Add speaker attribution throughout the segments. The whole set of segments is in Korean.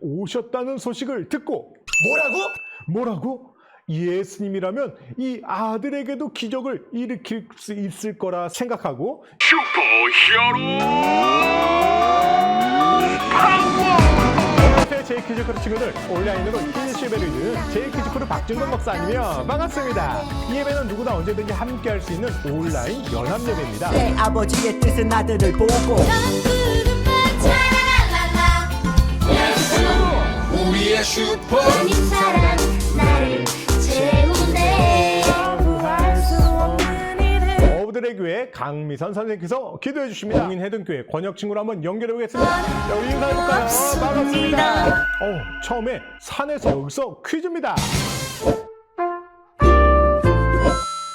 Speaker 1: 오셨다는 소식을 듣고
Speaker 2: 뭐라고?
Speaker 1: 뭐라고? 예수님이라면 이 아들에게도 기적을 일으킬 수 있을 거라 생각하고 안녕하세요 제이키즈크루 친구들 온라인으로 퀴즈쇼 베리는 제이키즈크루 박준건 박사님이요 반갑습니다 이 예배는 누구나 언제든지 함께 할 수 있는 온라인 연합 예배입니다
Speaker 3: 내 아버지의 뜻은 아들을 보고
Speaker 2: 우리의 슈퍼
Speaker 4: 사랑 나를 채우네
Speaker 1: 어부들의 교회 강미선 선생님께서 기도해 주십니다. 공인 해등교회 권혁 친구로 한번 연결해 보겠습니다. 자, 우리 인사해볼까요? 반갑습니다. 어, 처음에 산에서 여기서 퀴즈입니다.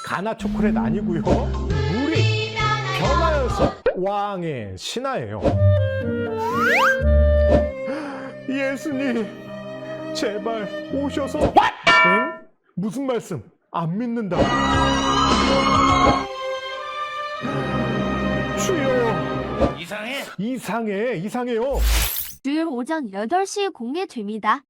Speaker 1: 가나 초콜릿 아니고요. 물이 변하여서 왕의 신하예요. 예수님, 제발 오셔서. 엥? 무슨 말씀? 안 믿는다. 주여
Speaker 2: 이상해
Speaker 1: 이상해 이상해요
Speaker 4: 주일 오전 8시에 공개됩니다.